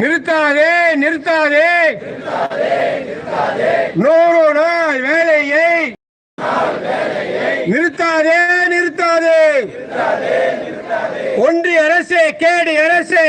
நிறுத்தாதே நிறுத்தாதே நூறு நாள் வேலையை நிறுத்தாதே நிறுத்தாதே. ஒன்றிய அரசே கேடு அரசே.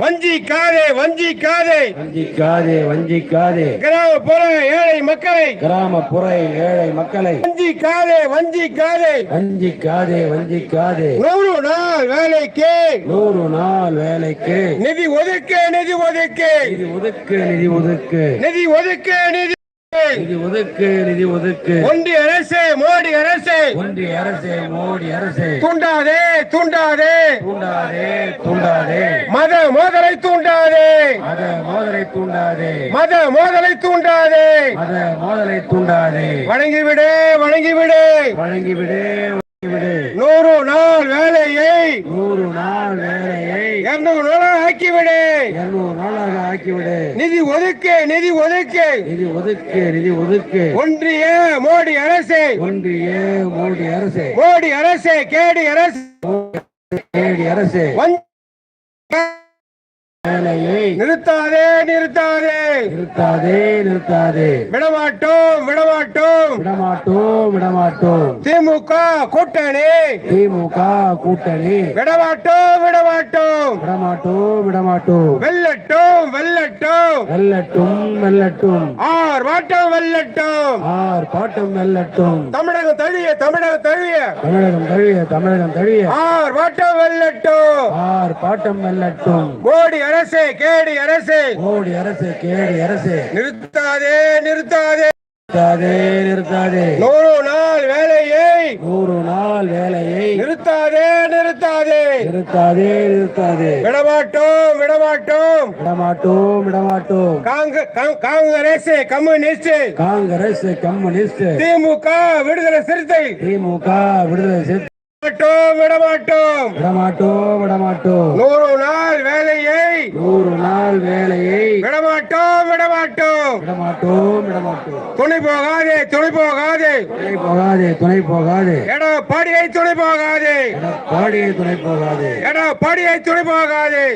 வஞ்சிக்காதே வஞ்சிக்காதே. வஞ்சிக்காதே வஞ்சிக்காதே. கிராமப்புற ஏழை மக்களை. கிராமப்புற ஏழை மக்களை. வஞ்சிக்காதே வஞ்சிக்காதே. வஞ்சிக்காதே வஞ்சிக்காதே. நூறு நாள் வேலைக்கு. நூறு நாள் வேலைக்கு. நிதி ஒதுக்கு நிதி ஒதுக்கு. நிதி ஒதுக்கு நிதி ஒதுக்கு. நிதி ஒதுக்கு நிதி நிதி ஒதுக்கு நிதி ஒதுக்கு. ஒன்றிய அரசு மோடி அரசு. ஒன்றிய அரசே மோடி அரசே. தூண்டாதே தூண்டாதே. தூண்டாதே தூண்டாதே. மத மோதலை தூண்டாதே. மத மோதலை தூண்டாதே. மத மோதலை தூண்டாதே. மத மோதலை தூண்டாதே. வணங்கிவிடு வணங்கிவிடு வழங்கிவிடு வழங்கிவிடு. நூறு நாள் நூறு நாள் வேலையை இருநூறு நாள் ஆக்கிவிடு. இருநூறு நாளாக ஆக்கிவிடு. நிதி ஒதுக்கு நிதி ஒதுக்கு. நிதி ஒதுக்கு நிதி ஒதுக்கு. ஒன்றிய மோடி அரசு. ஒன்றிய மோடி அரசே. மோடி அரசு கேடி அரசு. மோடி அரசே. நிறுத்தாதே நிறுத்தாதே. நிறுத்தாதே நிறுத்தாதே. விடமாட்டோம் விடமாட்டோம். விடமாட்டோம் விடமாட்டோம். திமுக கூட்டணி. திமுக கூட்டணி. விடமாட்டோம் விடமாட்டோம். விடமாட்டோம் விடமாட்டோம். வெல்லட்டும் வெல்லட்டும். வெல்லட்டும் வெல்லட்டும். ஆர் வாட்டம் வெல்லட்டும். ஆர் பாட்டம் வெல்லட்டும். தமிழகம் தழிய தமிழகம் தழிய தமிழகம் தழிய தமிழகம் தழிய ஆர் வாட்டம் வெல்லட்டும். ஆர் பாட்டம் வெல்லட்டும். மோடி அரசு கேடி அரசு. மோடி அரசு கேடி அரசு. நிறுத்தாதே நிறுத்தாதே. நிறுத்தாதே நிறுத்தாதே. நூறு நாள் வேலையை. நூறு நாள் வேலையை. நிறுத்தாதே நிறுத்தாதே. நிறுத்தாதே நிறுத்தாதே. விடமாட்டோம் விடமாட்டோம். விடமாட்டோம் விடமாட்டோம். Congress communist Congress communist DMK Viduthalai Chiruthai. DMK விடுதலை சேர்த்து விடமாட்டோம் விடமாட்டோம். விடமாட்டோம் விடமாட்டோம். நூறு நாள் வேலையை நூறு நாள் வேலையை விடமாட்டோம் விடமாட்டோம். விடமாட்டோம் விடமாட்டோம். துணை போகாதே துணை போகாதே. துணை போகாதே துணை போகாதே. துணை போகாதே. பாடியை துணை போகாதே. எடப்பாடியை துணை போகாதே.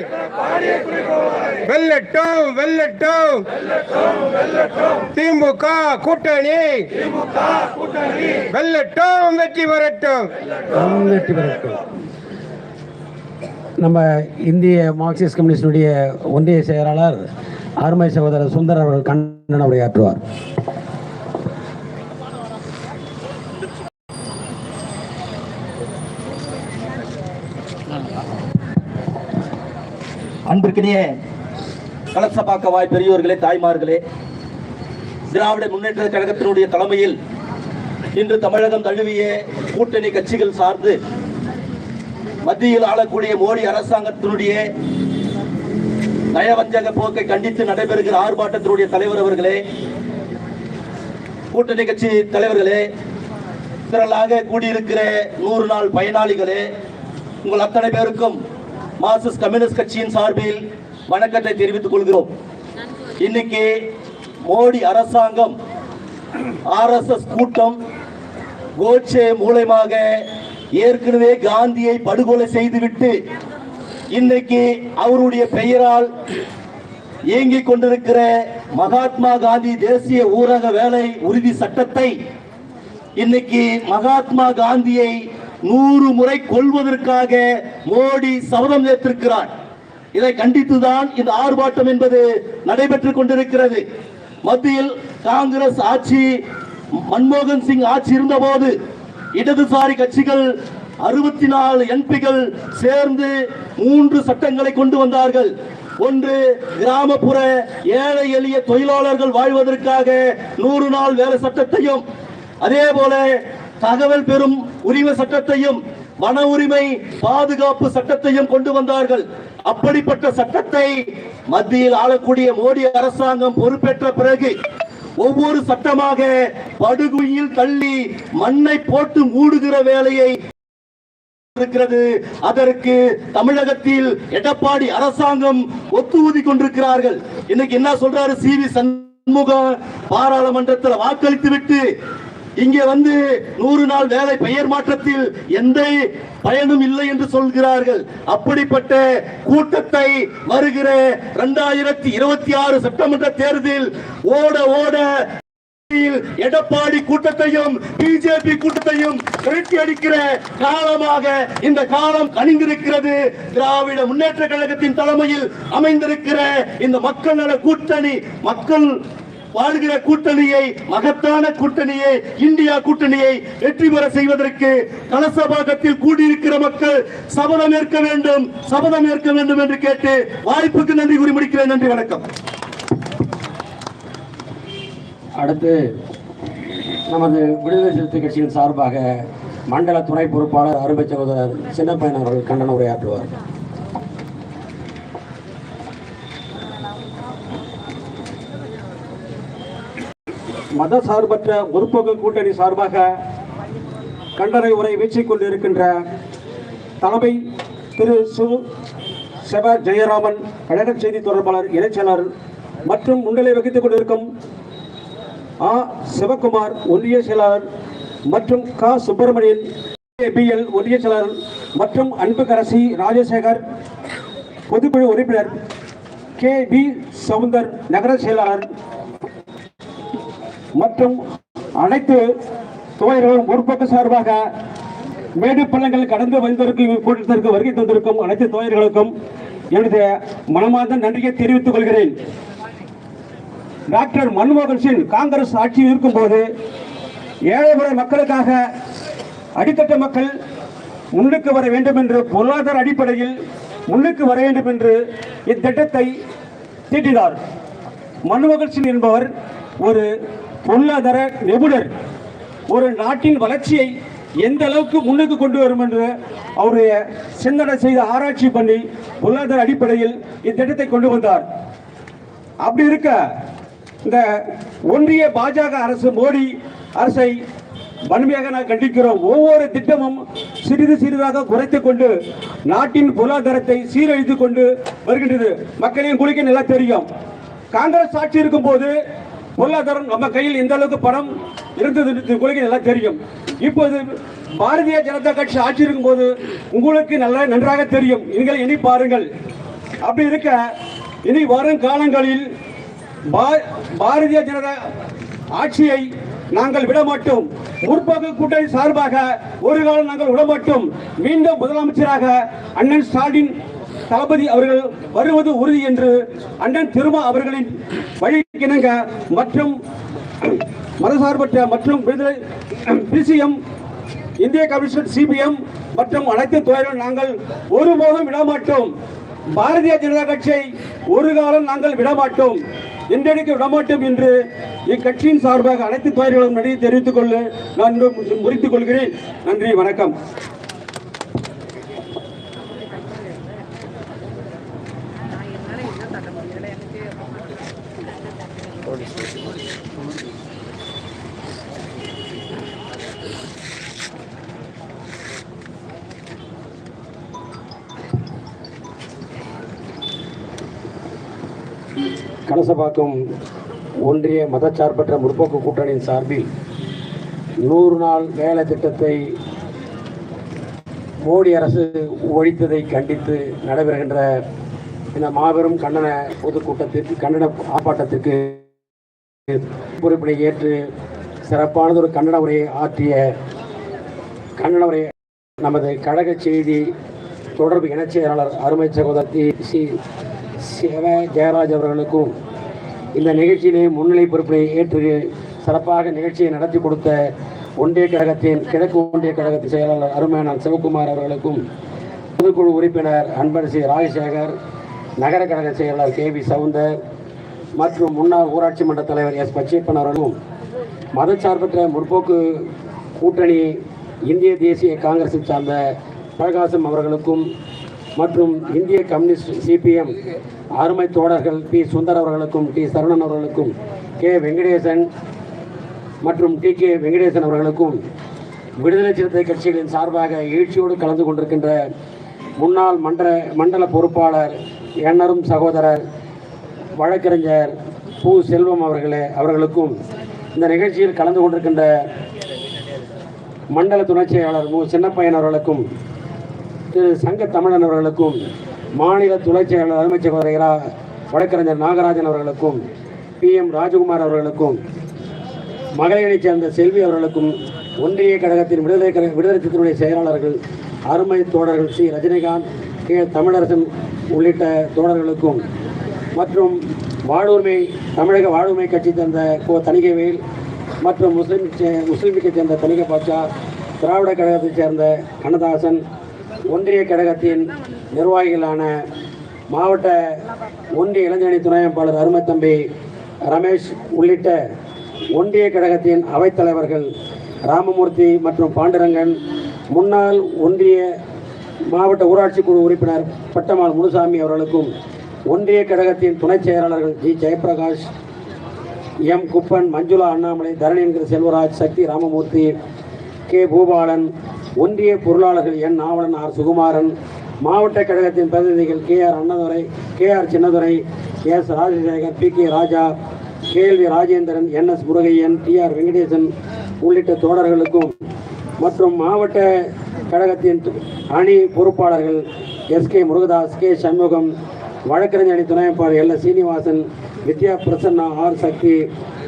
வெல்லட்டும் வெல்லட்டும். திமுக கூட்டணி. வெல்லட்டும் வெற்றி பெறட்டும். முன்னேற்றி வெற்றி பெறட்டும் நம்ம இந்திய மார்க்சிஸ்ட் கம்யூனிஸ்டுடைய ஒன்றிய செயலாளர் அருமை சகோதரர் சுந்தர் அவர்கள் கண்ணன் உரையாற்றுவார். அன்பிற்கினிய கலசபாக்க வாய் பெரியோர்களே தாய்மார்களே திராவிட முன்னேற்ற கழகத்தினுடைய தலைமையில் இன்று தமிழகம் தழுவிய கூட்டணி கட்சிகள் சார்ந்து மத்தியில் ஆளக்கூடிய மோடி அரசாங்கத்தினுடைய நயவஞ்சக போக்கை கண்டித்து நடைபெறுகிற ஆர்ப்பாட்டத்தினுடைய தலைவர் அவர்களே கூட்டணி கட்சி தலைவர்களே திரளாக கூடியிருக்கிற நூறு நாள் பயனாளிகளே உங்கள் அத்தனை பேருக்கும் மார்க்சிஸ்ட் கம்யூனிஸ்ட் கட்சியின் சார்பில் வணக்கத்தை தெரிவித்துக் கொள்கிறோம். இன்னைக்கு மோடி அரசாங்கம் ஆர்எஸ்எஸ் கூட்டம் கோட்சே மூலயமாக ஏற்கனவே காந்தியை படுகொலை செய்துவிட்டு இன்னைக்கு அவருடைய பெயரால் இயங்கிக் கொண்டிருக்கிற மகாத்மா காந்தி தேசிய ஊரக வேலை உறுதி சட்டத்தை இன்னைக்கு மகாத்மா காந்தியை நூறு முறை கொல்வதற்காக மோடி சபதம் ஏற்றிருக்கிறார். இதை கண்டித்துதான் இந்த ஆர்ப்பாட்டம் என்பது நடைபெற்றுக் கொண்டிருக்கிறது. மத்தியில் காங்கிரஸ் ஆட்சி மன்மோகன் சிங் ஆட்சி இருந்தபோது இடதுசாரி கட்சிகள் அறுபத்தி நாலு எம்பிகள் சேர்ந்து மூன்று சட்டங்களை கொண்டு வந்தார்கள். ஒன்று கிராமப்புற ஏழை எளிய தொழிலாளர்கள் வாழ்வதற்காக நூறு நாள் வேலை சட்டத்தையும் அதே போல தகவல் பெறும் உரிமை சட்டத்தையும் வன உரிமை பாதுகாப்பு சட்டத்தையும் கொண்டு வந்தார்கள். அப்படிப்பட்ட சட்டத்தை மத்தியில் ஆளக்கூடிய மோடி அரசாங்கம் பொறுப்பேற்ற பிறகு ஒவ்வொரு சட்டமாக படுகுழியில் தள்ளி மண்ணை போட்டு மூடுகிற வேலையை இருக்கிறது. அதற்கு தமிழகத்தில் எடப்பாடி அரசாங்கம் ஒத்து ஊதி கொண்டிருக்கிறார்கள். இன்னைக்கு என்ன சொல்றாரு சி வி சண்முகம்? பாராளுமன்றத்தில் வாக்களித்து விட்டு இங்கே வந்து நூறு நாள் வேலை பெயர் மாற்றத்தில் எந்த பயனும் இல்லை என்று சொல்கிறார்கள். அப்படிப்பட்ட கூட்டத்தை வருகிற இரண்டாயிரத்தி இருபத்தி ஆறு செப்டம்பர் தேர்தலில் ஓட ஓட எடப்பாடி கூட்டத்தையும் பிஜேபி கூட்டத்தையும் விரட்டி அடிக்கிற காலமாக இந்த காலம் கணிந்திருக்கிறது திராவிட முன்னேற்ற கழகத்தின் தலைமையில் அமைந்திருக்கிற இந்த மக்கள் நல கூட்டணி மக்கள் வாழ்கிற கூட்டணியை மகத்தான கூட்டணியை இந்தியா கூட்டணியை வெற்றி பெற செய்வதற்கு கலசபாகத்தில் கூடியிருக்கிற மக்கள் சபதம் ஏற்க வேண்டும் சபதம் ஏற்க வேண்டும் என்று கேட்டு வாய்ப்புக்கு நன்றி கூறி முடிக்கிறேன். நன்றி வணக்கம். அடுத்து நமது விடுதலை சிறுத்தை கட்சியின் சார்பாக மண்டல துணை பொறுப்பாளர் அருமை சகோதரர் சின்னப்பையன் அவர்கள் கண்டன உரையாற்றுவார். மத சார்பற்ற முற்போக்கு கூட்டணி சார்பாக கண்டனை உரை வீச்சிக் கொண்டிருக்கின்ற தலைமை திரு சு. செவ ஜெயராமன் கழக செய்தி தொடர்பாளர் இணைச்செயலாளர் மற்றும் முன்னிலை வகித்துக் கொண்டிருக்கும் ஆ. சிவகுமார் ஒன்றிய செயலாளர் மற்றும் க. சுப்பிரமணியன் பிஎல் ஒன்றிய செயலாளர் மற்றும் அன்புக்கரசி ராஜசேகர் பொதுக்குழு உறுப்பினர் கே. பி சவுந்தர் நகர செயலாளர் மற்றும் அனைத்து துறையினரும் முற்போக்கு சார்பாக மேடு பள்ளங்கள் கடந்து வந்திருக்கும் கூட்டத்திற்கு வருகை தந்திருக்கும் அனைத்து துறையினர்களுக்கும் எனது மனமார்ந்த நன்றியை தெரிவித்துக் கொள்கிறேன். டாக்டர் மன்மோகன் சிங் காங்கிரஸ் ஆட்சியில் இருக்கும்போது ஏழைபுற மக்களுக்காக அடித்தட்ட மக்கள் முன்னுக்கு வர வேண்டும் என்று பொருளாதார அடிப்படையில் முன்னுக்கு வர வேண்டும் என்று இத்திட்டத்தை தீட்டினார். மன்மோகன் சிங் என்பவர் ஒரு பொருளாதார நிபுணர். ஒரு நாட்டின் வளர்ச்சியை எந்த அளவுக்கு முன்னுக்கு கொண்டு வரும் என்று அவருடைய சிந்தனை செய்து ஆராய்ச்சி பண்ணி பொருளாதார அடிப்படையில் இத்திட்டத்தை கொண்டு வந்தார். அப்படி இருக்க இந்த ஒன்றிய பாஜக அரசு மோடி அரசை வன்மையாக நான் கண்டிக்கிறோம் ஒவ்வொரு திட்டமும் சிறிது சிறிதாக குறைத்துக் கொண்டு நாட்டின் பொருளாதாரத்தை சீரழித்துக் கொண்டு வருகின்றது. மக்களையும் குளிக்க நல்லா தெரியும். காங்கிரஸ் ஆட்சி இருக்கும் போது பொருளாதாரம் நம்ம கையில் எந்த அளவுக்கு பணம் இருந்தது உங்களுக்கு நல்லா தெரியும். இப்போது பாரதிய ஜனதா கட்சி ஆட்சி இருக்கும் போது உங்களுக்கு நல்லா நன்றாக தெரியும். நீங்கள் இனி பாருங்கள். அப்படி இருக்க இனி வரும் காலங்களில் பா- பாரதிய ஜனதா ஆட்சியை நாங்கள் விட மாட்டோம் முற்போக்கு கூட்டணி சார்பாக ஒரு காலம் நாங்கள் விட மாட்டோம் மீண்டும் முதலமைச்சராக அண்ணன் ஸ்டாலின் தளபதி அவர்கள் வருவது உறுதி என்று அண்ணன் திருமா அவர்களின் வழிக்கிணங்க மற்றும் மதசார்பற்ற மற்றும் விடுதலை பிசிஎம் இந்திய கமிஷன் சிபிஎம் மற்றும் அனைத்து துறைகளும் நாங்கள் ஒருபோதும் விடமாட்டோம். பாரதிய ஜனதா கட்சியை ஒரு காலம் நாங்கள் விடமாட்டோம். என்றெடுக்க விடமாட்டோம் என்று இக்கட்சியின் சார்பாக அனைத்து துறைகளும் நன்றி தெரிவித்துக் கொள்ள நான் முறித்துக் கொள்கிறேன். நன்றி வணக்கம். கலசபாக்கம் ஒன்றிய மதச்சார்பற்ற முற்போக்கு கூட்டணியின் சார்பில் நூறு நாள் வேலை திட்டத்தை மோடி அரசு ஒழித்ததை கண்டித்து நடைபெறுகின்ற இந்த மாபெரும் கண்டன பொதுக்கூட்டத்திற்கு கண்டன ஆர்ப்பாட்டத்திற்கு பொறுப்பினை ஏற்று சிறப்பானதொரு கண்டன உரையை ஆற்றிய கண்டன உரையை நமது கழக செய்தி தொடர்பு இணைச் செயலாளர் அருமை சகோதரி சி சிவ ஜெயராஜ் அவர்களுக்கும் இந்த நிகழ்ச்சியிலே முன்னிலை பொறுப்பினை ஏற்று சிறப்பாக நிகழ்ச்சியை நடத்தி கொடுத்த ஒன்றிய கழகத்தின் கிழக்கு ஒன்றிய கழகத்தின் செயலாளர் அருமையானார் சிவகுமார் அவர்களுக்கும் பொதுக்குழு உறுப்பினர் அன்பரசி ராஜசேகர் நகர கழக செயலாளர் கே வி சவுந்தர் மற்றும் முன்னாள் ஊராட்சி மன்ற தலைவர் எஸ் பச்சேப்பன் அவர்களும் மதச்சார்பற்ற முற்போக்கு கூட்டணி இந்திய தேசிய காங்கிரஸை சார்ந்த பிரகாசம் அவர்களுக்கும் மற்றும் இந்திய கம்யூனிஸ்ட் சிபிஎம் அருமை தோழர்கள் பி. சுந்தர் அவர்களுக்கும் டி. சரவணன் அவர்களுக்கும் கே. வெங்கடேசன் மற்றும் டி. கே. வெங்கடேசன் அவர்களுக்கும் விடுதலை சிறுத்தை கட்சிகளின் சார்பாக எழுச்சியோடு கலந்து கொண்டிருக்கின்ற முன்னாள் மண்டல மண்டல பொறுப்பாளர் எண்ணரும் சகோதரர் வழக்கறிஞர் பு. செல்வம் அவர்களே அவர்களுக்கும் இந்த நிகழ்ச்சியில் கலந்து கொண்டிருக்கின்ற மண்டல துணை செயலாளர் மு. சின்னப்பையன் அவர்களுக்கும் திரு சங்க தமிழன் அவர்களுக்கும் மாநில துணை செயலாளர் அமைச்சர் வருகிறா வழக்கறிஞர் நாகராஜன் அவர்களுக்கும் பி எம் ராஜகுமார் அவர்களுக்கும் மகளிரைச் சேர்ந்த செல்வி அவர்களுக்கும் ஒன்றிய கழகத்தின் விடுதலை கழக விடுதலை சிறுத்தைகளுடைய செயலாளர்கள் அருமை தோழர்கள் சி ரஜினிகாந்த் கே. தமிழரசன் உள்ளிட்ட தோழர்களுக்கும் மற்றும் வாழ்வுரிமை தமிழக வாழ்வுரிமை கட்சி சேர்ந்த கோ. தணிகைவேல் மற்றும் முஸ்லீம் முஸ்லீம் முஸ்லிம் சேர்ந்த தணிகை பாட்சா திராவிட கழகத்தைச் சேர்ந்த கண்ணதாசன் ஒன்றிய கழகத்தின் நிர்வாகிகளான மாவட்ட ஒன்றிய இளைஞரணி துணை அமைப்பாளர் அருமத்தம்பி ரமேஷ் உள்ளிட்ட ஒன்றிய கழகத்தின் அவைத்தலைவர்கள் ராமமூர்த்தி மற்றும் பாண்டுரங்கன் முன்னாள் ஒன்றிய மாவட்ட ஊராட்சி குழு உறுப்பினர் பட்டமால் முனுசாமி அவர்களுக்கும் ஒன்றிய கழகத்தின் துணைச் செயலாளர்கள் ஜி. ஜெயபிரகாஷ் எம். குப்பன் மஞ்சுளா அண்ணாமலை தரணி என்கிற செல்வராஜ் சக்தி ராமமூர்த்தி கே. பூபாலன் ஒன்றிய பொருளாளர்கள் என் நாவலன் ஆர் சுகுமாரன் மாவட்ட கழகத்தின் பிரதிநிதிகள் K R Annadurai K R Chinnadurai S Rajasekar P K Raja கேள்வி Rajendran N S Murugaiyan T R Venkatesan உள்ளிட்ட தோழர்களுக்கும் மற்றும் மாவட்ட கழகத்தின் அணி பொறுப்பாளர்கள் S K Murugadoss K Shanmugam வழக்கறிஞர் அணி துணைப்பாளர் L S Srinivasan Vidya Prasanna R Sakthi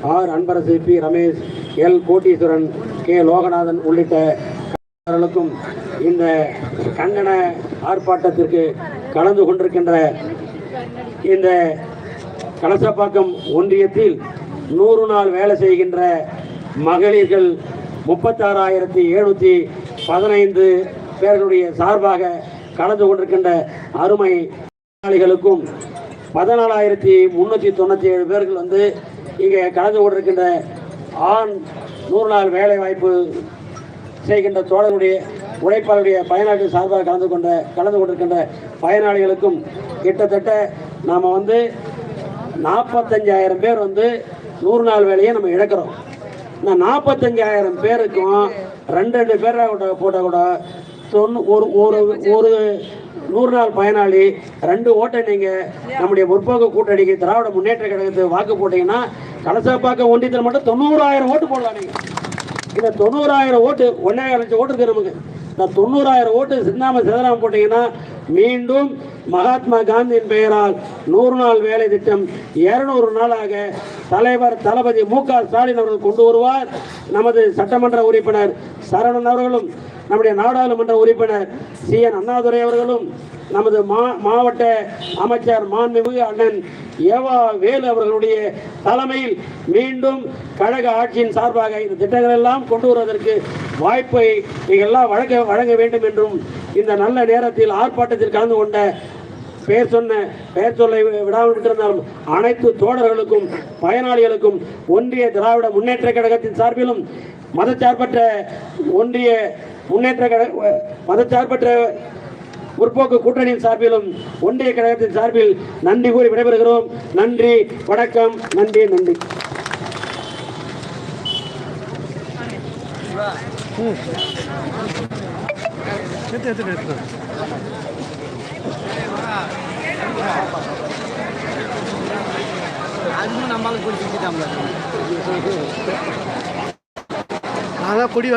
R Anbarasu P Ramesh L Koteeswaran K Loganathan உள்ளிட்ட அவர்களுக்கும் இந்த கங்கண ஆர்ப்பாட்டத்திற்கு கலந்து கொண்டிருக்கின்ற இந்த கலசப்பாக்கம் ஒன்றியத்தில் நூறு நாள் வேலை செய்கின்ற மகளிர்கள் முப்பத்தாறாயிரத்தி எழுநூற்றி பதினைந்து பேர்களுடைய சார்பாக கலந்து கொண்டிருக்கின்ற அருமை தொழிலாளிகளுக்கும் பதினாலாயிரத்தி முந்நூற்றி தொண்ணூற்றி ஏழு பேர்கள் வந்து இங்கே கலந்து கொண்டிருக்கின்ற ஆண் நூறு நாள் வேலைவாய்ப்பு செய்கின்ற தோழருடைய உழைப்பாளருடைய பயனாளிகள் சார்பாக கலந்து கொண்ட கலந்து கொண்டிருக்கின்ற பயனாளிகளுக்கும் கிட்டத்தட்ட நாம் வந்து நாற்பத்தஞ்சாயிரம் பேர் வந்து நூறு நாள் வேலையை நம்ம இழக்கிறோம். இந்த நாற்பத்தஞ்சாயிரம் பேருக்கும் ரெண்டு ரெண்டு பேராக கூட போட்டால் கூட தொண்ணூ ஒரு ஒரு ஒரு நூறு நாள் பயனாளி ரெண்டு ஓட்டை நீங்கள் நம்முடைய முற்போக்கு கூட்டணிக்கு திராவிட முன்னேற்ற கழகத்துக்கு வாக்கு போட்டீங்கன்னா கலசாப்பாக்க ஒன்றியத்தில் மட்டும் தொண்ணூறாயிரம் ஓட்டு போடலாம் நீங்கள் இந்த தொண்ணூறாயிரம் ஓட்டு ஒன்னாயிரம் லட்சம் ஓட்டு இருக்கு நமக்கு. இந்த தொண்ணூறாயிரம் ஓட்டு சிந்தாம சிதறாம போட்டீங்கன்னா மீண்டும் மகாத்மா காந்தியின் பெயரால் நூறு நாள் வேலை திட்டம் இருநூறு நாளாக தலைவர் தளபதி மு க ஸ்டாலின் அவர்கள் கொண்டு வருவார். நமது சட்டமன்ற உறுப்பினர் சரவணன் அவர்களும் நம்முடைய நாடாளுமன்ற உறுப்பினர் சி என் அண்ணாதுரை அவர்களும் நமது மா மாவட்ட அமைச்சர் மாண்புமிகு அண்ணன் ஏவா வேலு அவர்களுடைய தலைமையில் மீண்டும் கழக ஆட்சியின் சார்பாக இந்த திட்டங்கள் எல்லாம் கொண்டு வருவதற்கு வாய்ப்பை நீங்கள் எல்லாம் வழங்க வழங்க வேண்டும் என்றும் இந்த நல்ல நேரத்தில் ஆர்ப்பாட்டத்தில் கலந்து கொண்ட பெயர் சொன்ன பெயர் சொல்லை விடாமல் விட்டிருந்தாலும் அனைத்து தோழர்களுக்கும் பயனாளிகளுக்கும் ஒன்றிய திராவிட முன்னேற்ற கழகத்தின் சார்பிலும் மதச்சார்பற்ற ஒன்றிய முன்னேற்ற கழக மதச்சார்பற்ற முற்போக்கு கூட்டணியின் சார்பிலும் ஒன்றிய கழகத்தின் சார்பில் நன்றி கூறி விடைபெறுகிறோம். நன்றி வணக்கம் நன்றி நன்றி. அதுவும் நம்மளால குடி சுத்திட்டாங்களா அதான் குடி